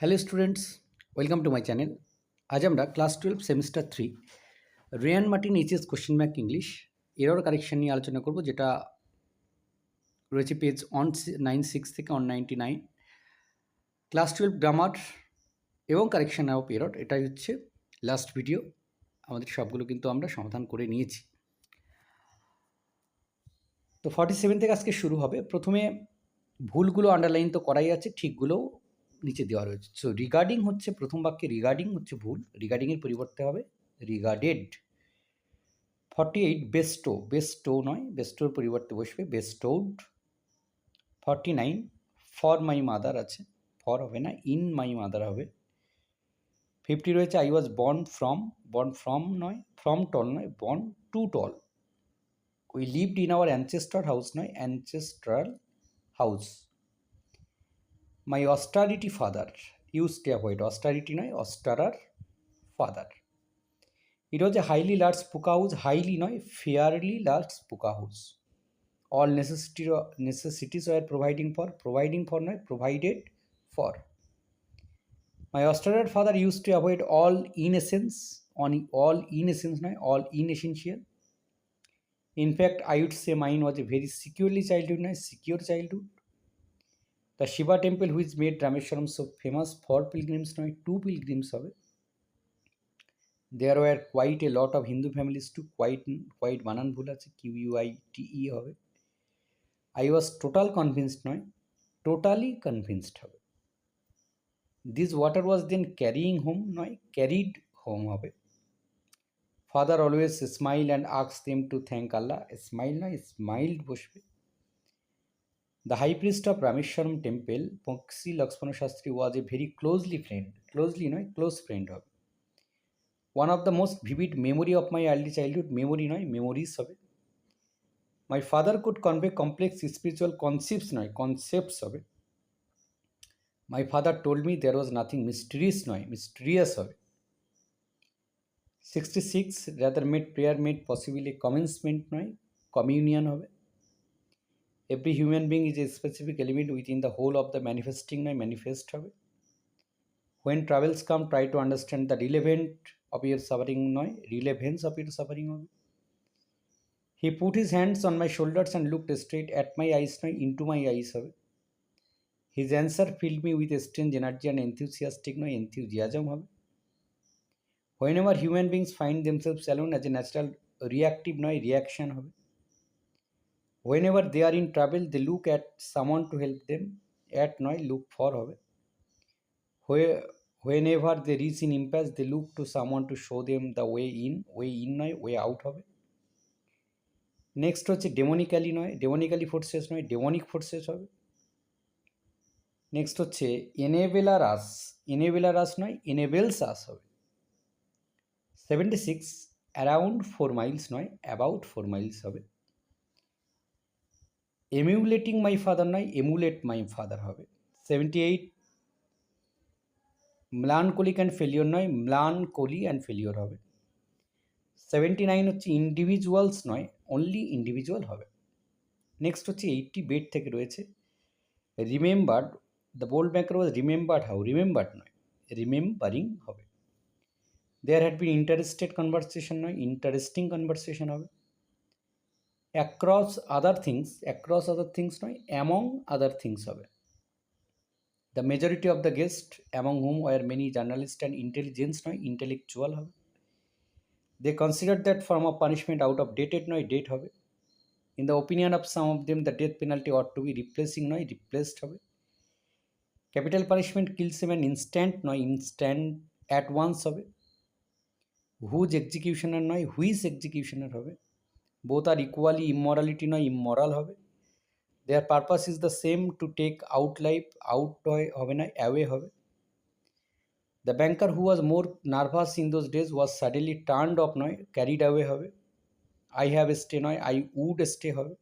Hello students welcome to my channel আজ আমরা class twelve semester three Ray and Martin HS question bank English error correction নিয়ে আলোচনা করব, যেটা রয়েছে পেজ অন নাইন সিক্স থেকে on ninety nine class twelve grammar এবং correction of error এটাই হচ্ছে লাস্ট ভিডিও আমাদের সবগুলো কিন্তু আমরা সমাধান করে নিয়েছি। তো ফর্টি সেভেন থেকে আজকে শুরু হবে। প্রথমে ভুলগুলো আন্ডারলাইন তো করাই আছে, ঠিকগুলোও নিচে দেওয়া রয়েছে। সো রিগার্ডিং হচ্ছে, প্রথম বাক্যে রিগার্ডিং হচ্ছে ভুল। রিগার্ডিংয়ের পরিবর্তে হবে regarded forty eight bestow bestow নয় বেস্টোর পরিবর্তে বসবে bestowed forty nine for my mother আছে। ফর হবে না ইন মাই মাদার হবে। ফিফটি রয়েছে I was born from born from নয় ফ্রম টল নয় born to tall we lived in our ancestor house নয় ancestral house my austerity father use to avoid austerity নয় অস্টারার father এটা হচ্ছে highly large pucca house highly নয় fairly large pucca house all necessity necessities were providing for providing for নয় provided for my austere father use to avoid all in essence on all in essence নয় all in essential in fact I would say mine was a very securely childhood নয় secure childhood the Shiva temple which made Rameswaram so famous for pilgrims নয় to pilgrims হবে। There were quite a lot of Hindu families to quite quite বানান ভুল আছে Q U I T E হবে। I was total convinced নয় totally convinced হবে। This water was then carrying home নয় carried home হবে। Father always smile and asks them to thank Allah smile নয় smiled বসবে। The high priest of Rameswaram temple Pakshi Lakshmana Shastri was a very closely friend closely নয় close friend হবে one of the most vivid memory of my early childhood memory নয় memories হবে my father could convey complex spiritual concepts নয় concepts হবে my father told me there was nothing mysterious নয় mysterious হবে sixty six rather made prayer made possibly commencement নয় communion হবে every human being is a specific element within the whole of the manifesting নয় manifest হবে। When travels come try to understand the relevant of your suffering নয় relevance of your suffering হবে। He put his hands on my shoulders and looked straight at my eyes নয় into my eyes হবে। His answer filled me with strange energy and enthusiastic নয় enthusiasm হবে। Whenever human beings find themselves alone as a natural reactive নয় reaction হবে। Whenever they are in travel they look at someone to help them at নয় look for হবে। Whenever they reach in impasse they look to someone to show them the way in way in নয় way out হবে। Next হচ্ছে demonically নয়। Demonically forces নয় demonic forces হবে। Next হচ্ছে enabler us enabler us নয় enables us হবে। Seventy six around four miles নয় অ্যাবাউট ফোর মাইলস হবে। এমিউলেটিং মাই ফাদার নয় এমুলেট মাই ফাদার হবে। সেভেন্টি এইট ম্লান ম্লানকলিক অ্যান্ড ফেলিওর নয় ম্লানকলি অ্যান্ড ফেলিওর হবে। সেভেন্টি নাইন হচ্ছে ইন্ডিভিজুয়ালস নয় অনলি ইন্ডিভিজুয়াল হবে। নেক্সট হচ্ছে এইটটি বেড থেকে রয়েছে। Remembered the bold banker was remembered how remembered নয় রিমেম্বারিং হবে। There had been interested conversation নয় ইন্টারেস্টিং কনভারসেশন হবে। Across other things across other things নয় অ্যামং আদার থিংস হবে। The majority of the guest among whom were many journalist and intelligence নয় intellectual হবে। They consider that form of punishment out of dated নয় date হবে। In the opinion of some of them the death penalty ought to be replacing নয় replaced হবে। Capital punishment kills em instant নয় instant at once হবে। Whose executioner নয় who's এক্সিকিউশনার হবে। Both are equally ইমরালিটি নয় immoral হবে their purpose is the same to take out life out হবে না অ্যাওয়ে হবে the banker who was more nervous in those days was suddenly turned off নয় carried away হবে I have stay নয় I would stay হবে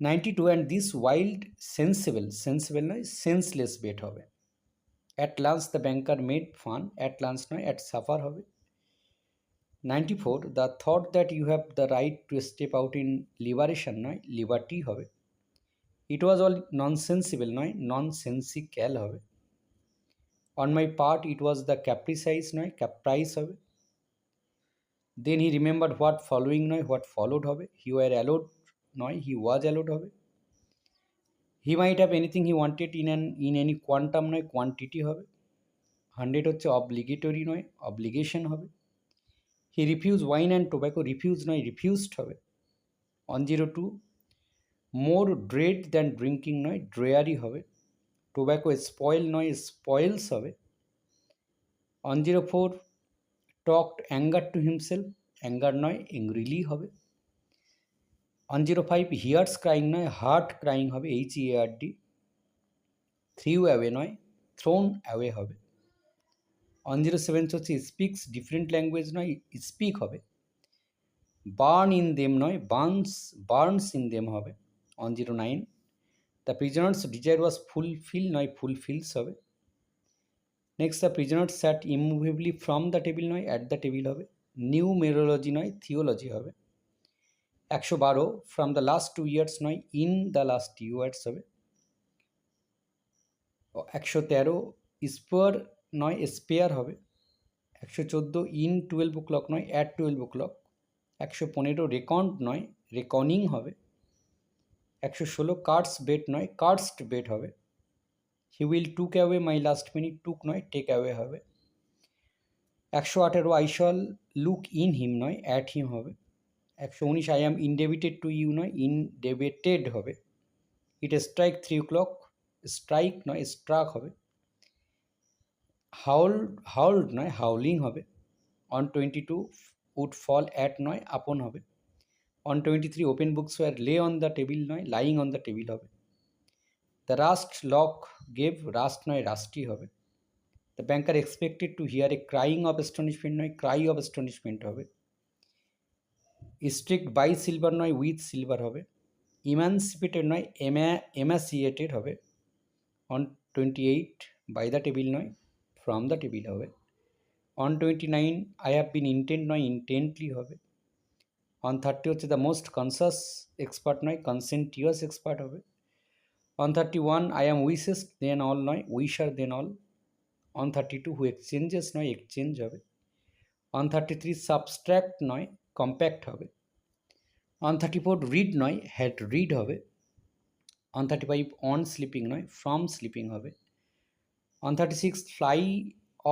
ninety two and this wild sensible sensible নয় senseless bet হবে at lunch the banker made fun at lunch নয় at suffer হবে 94 the thought that you have the right to step out in liberation নয় liberty হবে। It was all nonsensible নয় nonsensical হবে। On my part it was the caprices নয় caprice হবে। Then he remember what following নয় what followed হবে। He were allowed নয় he was allowed হবে। He might have anything he wanted in an in any quantum নয় quantity হবে। Hundred হচ্ছে obligatory নয় অবলিগেশন হবে। He refuse wine and tobacco refuse নয় রিফিউজড হবে one zero two more dread than drinking নয় dreary হবে টোব্যাকো স্পয়েল নয় স্পয়েলস হবে one zero four talked anger to himself anger নয় এংরিলি হবে one zero five hears crying নয় heart crying হবে H E R D threw away নয় thrown away হবে ওয়ান জিরো সেভেন হচ্ছে স্পিক্স ডিফারেন্ট ল্যাঙ্গুয়েজ নয় speak হবে। Burn in them নয় বার্নস বার্নস ইন দেম হবে। One zero nine. The prisoner's desire was fulfil নয় ফুলফিলস হবে। Next the prisoner's sat immovably from the table নয় at the table হবে। Numerology নয় theology হবে। একশো বারো from the last two years নয় ইন দ্য লাস্ট ইয়ার্স হবে। একশো তেরো স্পোয়ার নয় স্পেয়ার হবে। একশো চোদ্দ ইন টুয়েলভ ও ক্লক নয় অ্যাট টুয়েলভ ও ক্লক একশো পনেরো রেকন্ট নয় রেকনিং হবে। একশো ষোলো কার্ডস বেট নয় কার্ডসড বেট হবে। He will took away my last minute took নয় টেক অ্যাওয়ে হবে। একশো আঠেরো I shall look in him নয় অ্যাট হিম হবে। একশো উনিশ I am indebted to you নয় ইনডেবিটেড হবে। It strike three o'clock strike নয় স্ট্রাক হবে। হাউল হাউল্ড নয়, হাউলিং হবে। On twenty two would fall at নয়, আপন হবে। On twenty three open books were lay on the table নয় lying on the table হবে। The rust lock gave rust নয় rusty হবে। The banker expected to hear a crying of astonishment নয় cry of astonishment হবে। Strict by silver নয় with silver হবে। Emancipated নয় এমা emaciated হবে। On twenty eight by the table নয় from the table হবে। On twenty nine I have been intent নয় intently হবে। অন থার্টি হচ্ছে দ্য মোস্ট কনসাস এক্সপার্ট নয় কনসেন্টিয়াস এক্সপার্ট হবে। On thirty one I am wishes than all নয় wisher than all on thirty two who exchanges নয় exchange হবে। On thirty three subtract নয় compact হবে। On thirty four read নয় had read হবে। On thirty five on sleeping নয় from sleeping হবে। On thirty six fly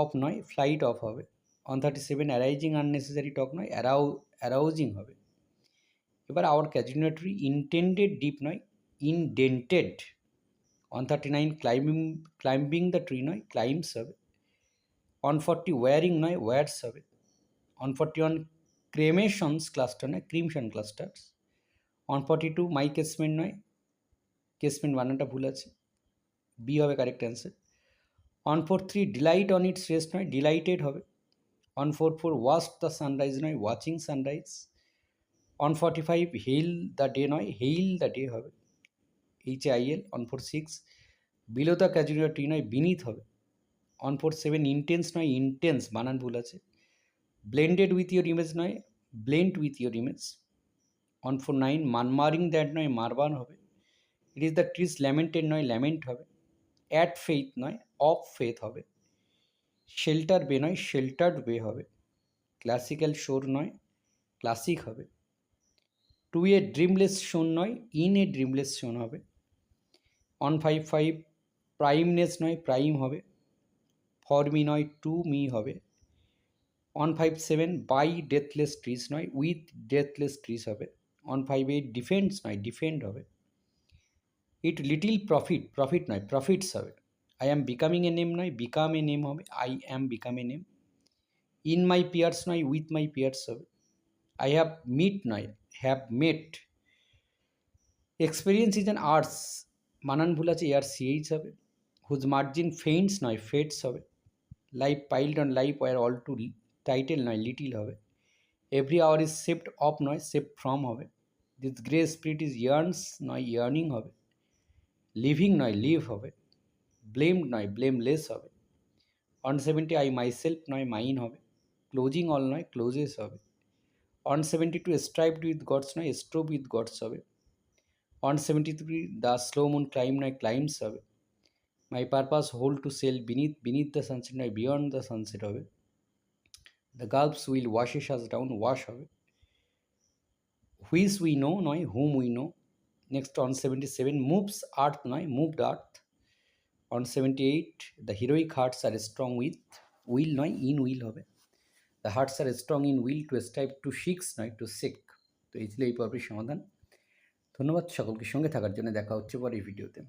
off নয় flight of হবে। On thirty seven arising unnecessary talk নয় অ্যারাউ arousing হবে। এবার আওয়ার ক্যাজুনেটরি ইনটেন্ডেড ডিপ নয় indented on thirty nine climbing climbing the tree নয় ক্লাইম্বস হবে। অন ফর্টি ওয়ারিং নয় ওয়ার্স হবে। On forty one cremations cluster নয় crimson clusters on forty two my casement নয় কেসমেন্ট বানানটা ভুল আছে। বি হবে correct answer on four three delight on its rest নয় ডিলাইটেড হবে। On four four waste the sunrise নয় watching sunrise on forty five hail the day নয় hail the day হবে। H I L on four six below the casualty নয় beneath হবে। On four seven intense নয় intense বানান ভুল আছে। Blended with your image নয় blend with your image on four nine murmuring that নয় মারবান হবে। It is the trees lamented নয় ল্যামেন্ট হবে। অ্যাট ফেইথ নয় অফ ফেথ হবে। শেল্টার বে নয় শেল্টার্ড বে হবে। ক্লাসিক্যাল শোর নয় ক্লাসিক হবে। টু এ ড্রিমলেস শোন নয় ইন এ ড্রিমলেস শোন হবে। অন ফাইভ ফাইভ প্রাইমনেস নয় প্রাইম হবে। ফর মি নয় টু মি হবে। On five seven by deathless trees নয় উইথ ডেথলেস ট্রিজ হবে। অন ফাইভ এইট ডিফেন্স নয় ডিফেন্ড হবে। ইট লিটিল প্রফিট প্রফিট নয় প্রফিটস হবে। I am becoming a name নয় বিকাম এ নেম হবে। I am become a name in my peers নয় with my peers হবে। I have meet নয় have met experience is an arts মানান ভুল আছে, air CH হবে। Whose margin faints নয় ফেটস হবে। Life piled on life were all too title নয় little হবে। Every hour is saved of নয় সেপ্ট ফ্রম হবে। This grey spirit is yearns নয় ইয়ার্নিং হবে। লিভিং নয় লিভ হবে। ব্লেমড নয় ব্লেমলেস হবে। অন সেভেন্টি আই মাইসেলফ নয় মাইন হবে। ক্লোজিং অল নয় ক্লোজেস হবে। On seventy two strived with gods নয় স্ট্রোভ উইথ গডস হবে। On seventy three the slow moon climb নয় ক্লাইমস হবে। My purpose hold to sail beneath beneath the sunset নয় beyond the sunset হবে। The gulfs will washes us down wash হবে। হুইস we know নয় whom we know next on seventy seven moves earth নয় moved earth on seventy eight the heroic hearts are strong with will নয় in will হবে। The hearts are strong in will to strive to six নয় to seek তো এই ছিল এই পর্বের সমাধান। ধন্যবাদ সকলকে সঙ্গে থাকার জন্য। দেখা হচ্ছে পরের ভিডিওতে